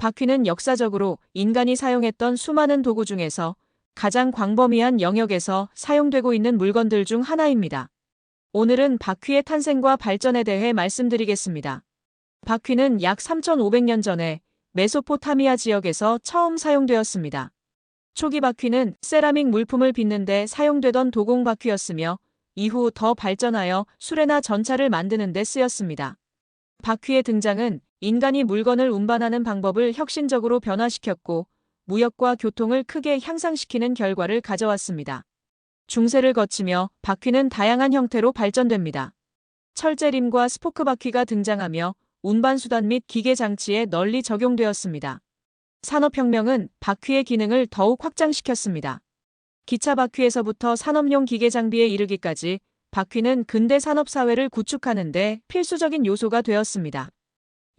바퀴는 역사적으로 인간이 사용했던 수많은 도구 중에서 가장 광범위한 영역에서 사용되고 있는 물건들 중 하나입니다. 오늘은 바퀴의 탄생과 발전에 대해 말씀드리겠습니다. 바퀴는 약 3,500년 전에 메소포타미아 지역에서 처음 사용되었습니다. 초기 바퀴는 세라믹 물품을 빚는데 사용되던 도공 바퀴였으며 이후 더 발전하여 수레나 전차를 만드는 데 쓰였습니다. 바퀴의 등장은 인간이 물건을 운반하는 방법을 혁신적으로 변화시켰고 무역과 교통을 크게 향상시키는 결과를 가져왔습니다. 중세를 거치며 바퀴는 다양한 형태로 발전됩니다. 철제림과 스포크 바퀴가 등장하며 운반수단 및 기계 장치에 널리 적용되었습니다. 산업혁명은 바퀴의 기능을 더욱 확장시켰습니다. 기차 바퀴에서부터 산업용 기계 장비에 이르기까지 바퀴는 근대 산업 사회를 구축하는 데 필수적인 요소가 되었습니다.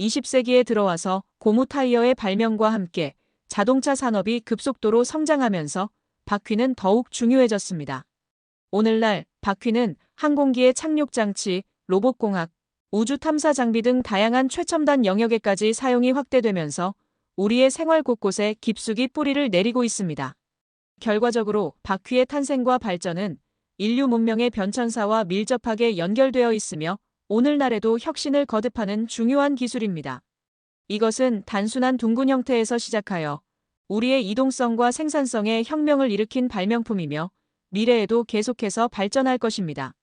20세기에 들어와서 고무 타이어의 발명과 함께 자동차 산업이 급속도로 성장하면서 바퀴는 더욱 중요해졌습니다. 오늘날 바퀴는 항공기의 착륙 장치, 로봇공학, 우주 탐사 장비 등 다양한 최첨단 영역에까지 사용이 확대되면서 우리의 생활 곳곳에 깊숙이 뿌리를 내리고 있습니다. 결과적으로 바퀴의 탄생과 발전은 인류 문명의 변천사와 밀접하게 연결되어 있으며 오늘날에도 혁신을 거듭하는 중요한 기술입니다. 이것은 단순한 둥근 형태에서 시작하여 우리의 이동성과 생산성에 혁명을 일으킨 발명품이며 미래에도 계속해서 발전할 것입니다.